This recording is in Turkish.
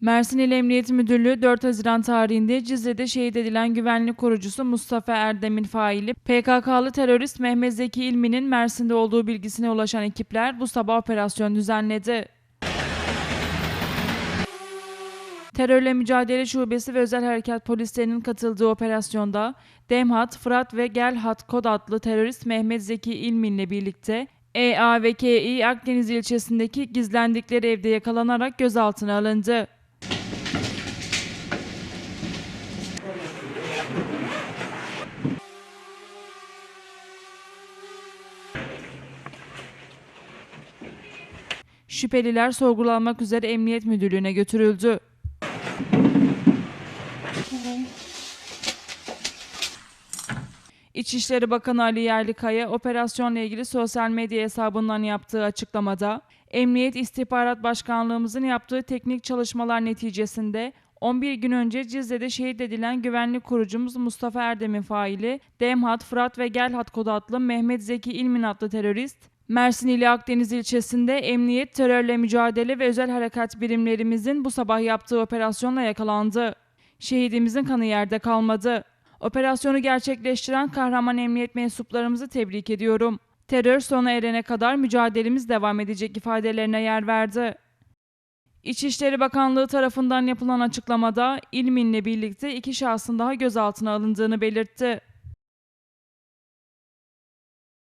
Mersin İl Emniyet Müdürlüğü 4 Haziran tarihinde Cizre'de şehit edilen güvenlik korucusu Mustafa Erdem'in faili PKK'lı terörist Mehmet Zeki İlmi'nin Mersin'de olduğu bilgisine ulaşan ekipler bu sabah operasyon düzenledi. Terörle Mücadele Şubesi ve Özel Harekat Polislerinin katıldığı operasyonda Demhat, Fırat ve Gelhat Kod adlı terörist Mehmet Zeki İlmin ile birlikte EA ve Kİ Akdeniz ilçesindeki gizlendikleri evde yakalanarak gözaltına alındı. Şüpheliler sorgulanmak üzere Emniyet Müdürlüğü'ne götürüldü. İçişleri Bakanı Ali Yerlikaya operasyonla ilgili sosyal medya hesabından yaptığı açıklamada, Emniyet İstihbarat Başkanlığımızın yaptığı teknik çalışmalar neticesinde 11 gün önce Cizre'de şehit edilen güvenlik kurucumuz Mustafa Erdem'in faili, Demhat, Fırat ve Gelhat kod adlı Mehmet Zeki İlmin adlı terörist, Mersin ili Akdeniz ilçesinde Emniyet, Terörle Mücadele ve Özel Harekat birimlerimizin bu sabah yaptığı operasyonla yakalandı. Şehidimizin kanı yerde kalmadı. Operasyonu gerçekleştiren kahraman emniyet mensuplarımızı tebrik ediyorum. Terör sona erene kadar mücadelemiz devam edecek ifadelerine yer verdi. İçişleri Bakanlığı tarafından yapılan açıklamada İlmin'le birlikte iki şahsın daha gözaltına alındığını belirtti.